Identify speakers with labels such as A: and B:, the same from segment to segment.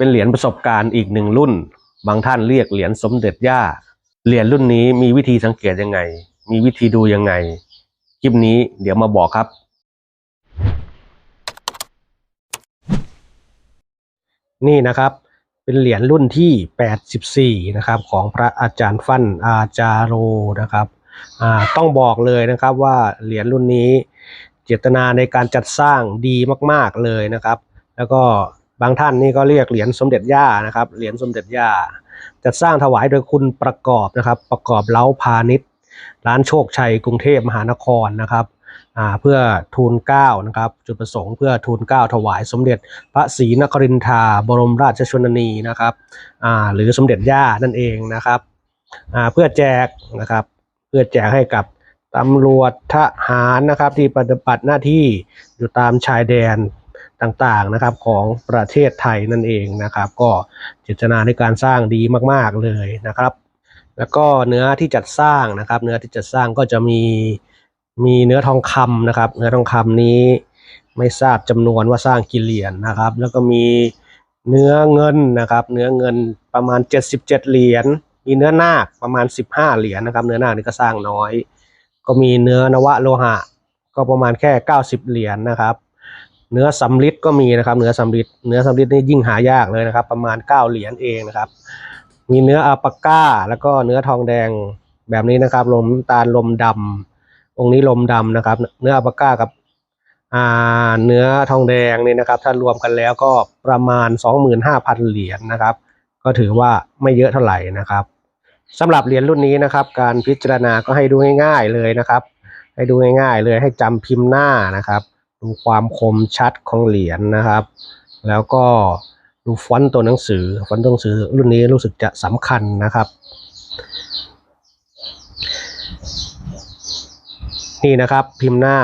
A: เป็นเหรียญประสบการณ์อีกหนึ่งรุ่น บางท่านเรียกเหรียญสมเด็จย่า เหรียญรุ่นนี้มีวิธีสังเกตยังไง มีวิธีดูยังไง คลิปนี้เดี๋ยวมาบอกครับ นี่นะครับเป็นเหรียญรุ่นที่ 84 นะครับ ของพระอาจารย์ฟั่นอาจาโรนะครับต้องบอกเลยนะครับว่าเหรียญรุ่นนี้เจตนาในการจัดสร้างดีมาก ๆเลยนะครับ แล้วก็ บางท่านนี่ก็เรียกเหรียญสมเด็จย่านะครับ เหรียญสมเด็จย่าจัดสร้างถวายโดยคุณประกอบนะครับ ประกอบเล้าพาณิชย์ ร้านโชคชัยกรุงเทพมหานครนะครับเพื่อทูลเกล้านะครับจุดประสงค์เพื่อทูลเกล้าถวายสมเด็จพระศรีนครินทราบรมราชชนนีนะครับหรือสมเด็จย่านั่นเองนะครับเพื่อแจกนะครับเพื่อแจกให้กับตำรวจทหารนะครับที่ปฏิบัติหน้าที่อยู่ตามชายแดน ต่างๆนะครับของประเทศไทยนั่นเองนะครับ ก็เจตนาในการสร้างดีมากๆเลยนะครับ แล้วก็เนื้อที่จัดสร้างนะครับ เนื้อที่จัดสร้างก็จะมีมีเนื้อทองคำนะครับ เนื้อทองคำนี้ไม่ทราบจำนวนว่าสร้างกี่เหรียญนะครับ แล้วก็มีเนื้อเงินนะครับ เนื้อเงินประมาณ 77 เหรียญ มีเนื้อนาคประมาณ 15 เหรียญนะครับ เนื้อนาคนี่ก็สร้างน้อย ก็มีเนื้อนวะโลหะ ก็ประมาณแค่ 90 เหรียญนะครับ เนื้อสำริดก็มีนะครับ เนื้อสำริดเนื้อสำริดนี่ยิ่งหายากเลยนะครับ ประมาณ 9 เหรียญเองนะครับ มีเนื้ออัลปาก้า แล้วก็เนื้อทองแดงแบบนี้นะครับ ลมตาลลมดำองค์นี้ลมดำนะครับ เนื้ออัลปาก้ากับอ่าเนื้อทองแดงนี่นะครับ ถ้ารวมกันแล้วก็ประมาณ 25,000 เหรียญนะครับ ก็ถือว่าไม่เยอะเท่าไหร่นะครับสำหรับเหรียญรุ่นนี้นะครับ การพิจารณาก็ให้ดูง่ายๆเลยนะครับ ให้ดูง่ายๆเลยให้จำพิมพ์หน้านะครับ ดูความคมชัดของเหรียญนะครับ แล้วก็ดูฟอนต์ตัวหนังสือ ฟอนต์ตัวหนังสือรุ่นนี้รู้สึกจะสำคัญนะครับ นี่นะครับพิมพ์หน้า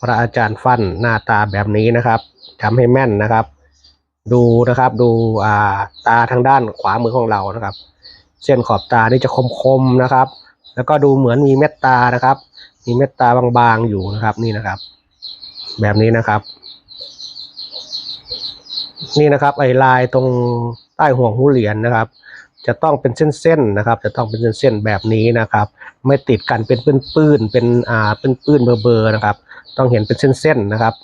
A: พระอาจารย์ฟั่นหน้าตาแบบนี้นะครับทำให้แม่นนะครับ ดูนะครับดูอ่าตาทางด้านขวามือของเรานะครับ เส้นขอบตานี่จะคมๆนะครับ แล้วก็ดูเหมือนมีเม็ดตานะครับ มีเม็ดตาบางๆอยู่นะครับนี่นะครับ แบบนี้นะครับ นี่นะครับไอ้ลายตรงใต้ห่วงหูเหรียญนะครับ จะต้องเป็นเส้นๆนะครับ จะต้องเป็นเส้นๆแบบนี้นะครับ ไม่ติดกันเป็นปื้นๆเป็นอ่าเป็นปื้นเบอร์ๆนะครับ ต้องเห็นเป็นเส้นๆนะครับ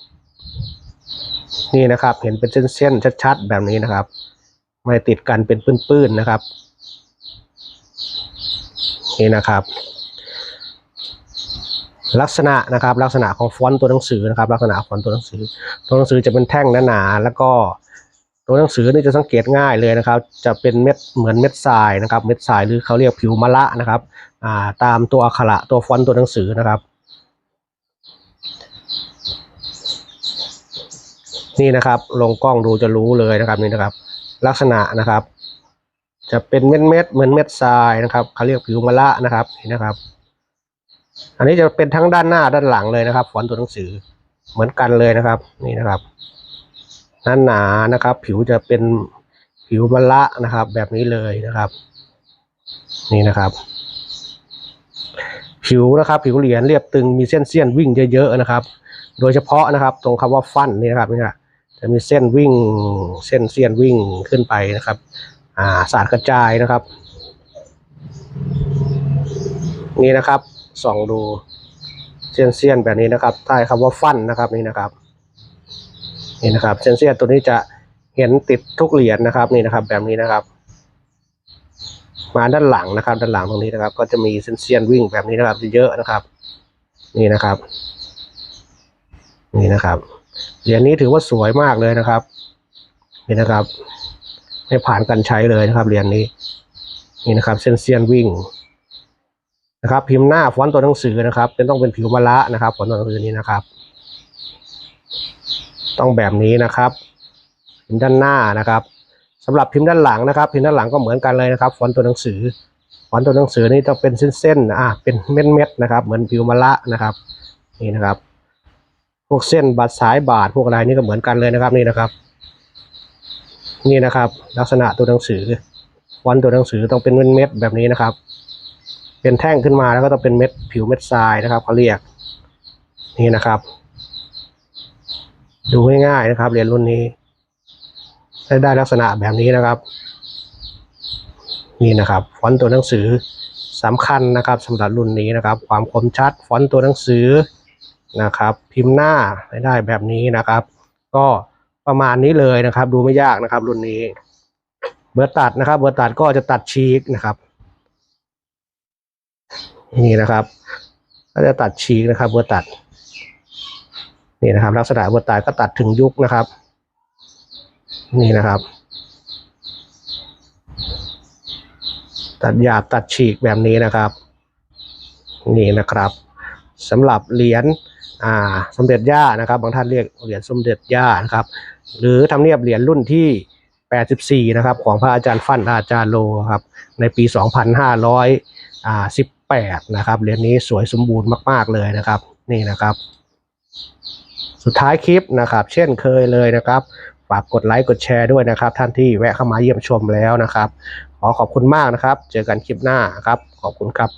A: นี่นะครับ เห็นเป็นเส้นๆชัดๆแบบนี้นะครับ ไม่ติดกันเป็นปื้นๆนะครับ นี่นะครับ ลักษณะนะครับ ลักษณะของฟอนต์ตัวหนังสือนะครับ ลักษณะฟอนต์ตัวหนังสือ ตัวหนังสือจะเป็นแท่งหนาๆแล้วก็ตัวหนังสือนี่จะสังเกตง่ายเลยนะครับ จะเป็นเม็ดเหมือนเม็ดทรายนะครับ เม็ดทรายหรือเขาเรียกผิวมะละนะครับาตามตัวอักขระตัวฟอนต์ตัวหนังสือนะครับ นี่นะครับลงกล้องดูจะรู้เลยนะครับนี่นะครับ ลักษณะนะครับ จะเป็นเม็ดเม็ดเหมือนเม็ดทรายนะครับเขาเรียกผิวมะละนะครับนี่นะครับ อันนี้จะเป็นทั้งด้านหน้าด้านหลังเลยนะครับฟอนต์ตัวหนังสือเหมือนกันเลยนะครับ นี่นะครับหนาหนานะครับ ผิวจะเป็นผิวมะละนะครับ แบบนี้เลยนะครับ นี่นะครับ ผิวนะครับ ผิวเหรียญเรียบตึงมีเส้นเสี้ยนวิ่งเยอะๆนะครับ โดยเฉพาะนะครับ ตรงคำว่าฟันนี่นะครับนี่นะจะมีเส้นวิ่งเส้นเสี้ยนวิ่งขึ้นไปนะครับ อ่าสารกระจายนะครับ นี่นะครับ ส่องดูเส้นเสี้ยนแบบนี้นะครับ ใต้คำว่าฟันนะครับนี่นะครับ นี่นะครับเส้นเสี้ยนตัวนี้จะเห็นติดทุกเหรียญนะครับนี่นะครับ แบบนี้นะครับ มาด้านหลังนะครับ ด้านหลังตรงนี้นะครับ ก็จะมีเส้นเสี้ยนวิ่งแบบนี้นะครับเยอะนะครับ นี่นะครับ นี่นะครับเหรียญนี้ถือว่าสวยมากเลยนะครับ นี่นะครับ ไม่ผ่านการใช้เลยนะครับเหรียญนี้ นี่นะครับ เส้นเสี้ยนวิ่ง นะครับ พิมพ์หน้าฟอนต์ตัวหนังสือนะครับเป็นต้องเป็นผิวมะละนะครับฟอนต์ตัวหนังสือนี้นะครับ ต้องแบบนี้นะครับพิมพ์ด้านหน้านะครับสำหรับพิมพ์ด้านหลังนะครับ พิมพ์ด้านหลังก็เหมือนกันเลยนะครับฟอนต์ตัวหนังสือฟอนต์ตัวหนังสือนี่ต้องเป็นเส้นๆอะเป็นเม็ดๆนะครับ เหมือนผิวมะละนะครับ นี่นะครับ พวกเส้นบาดสายบาดพวกอะไรนี่ก็เหมือนกันเลยนะครับนี่นะครับ นี่นะครับ ลักษณะตัวหนังสือฟอนต์ตัวหนังสือต้องเป็นเม็ดๆแบบนี้นะครับ เป็นแท่งขึ้นมาแล้วก็ต้องเป็นเม็ดผิวเม็ดทรายนะครับเขาเรียกนี่นะครับ ดูง่ายๆนะครับ เหรียญรุ่นนี้ได้ได้ลักษณะแบบนี้นะครับ นี่นะครับ ฟอนต์ตัวหนังสือสำคัญนะครับสำหรับรุ่นนี้นะครับ ความคมชัด ฟอนต์ตัวหนังสือนะครับ พิมพ์หน้าได้ได้แบบนี้นะครับ ก็ประมาณนี้เลยนะครับ ดูไม่ยากนะครับ รุ่นนี้ เบอร์ตัดนะครับ เบอร์ตัดก็จะตัดชีกนะครับ นี่นะครับก็จะตัดชีกนะครับเบอร์ตัด นี่นะครับ ลักษณะเบอร์ตัดก็ตัดถึงยุคนะครับ นี่นะครับ ตัดหยาบตัดฉีกแบบนี้นะครับ นี่นะครับสำหรับเหรียญอ่าสมเด็จย่านะครับ บางท่านเรียกเหรียญสมเด็จย่านะครับ หรือทำเนียบเหรียญรุ่นที่ 84 นะครับ ของพระอาจารย์ฟั่นอาจารย์โลครับ ในปี 8นะครับเหรียญนี้สวยสมบูรณ์มาก ๆ เลยนะครับ นี่นะครับ สุดท้ายคลิปนะครับ เช่นเคยเลยนะครับฝากกดไลค์กดแชร์ด้วยนะครับ ท่านที่แวะเข้ามาเยี่ยมชมแล้วนะครับ ขอขอบคุณมากนะครับ เจอกันคลิปหน้าครับ ขอบคุณครับ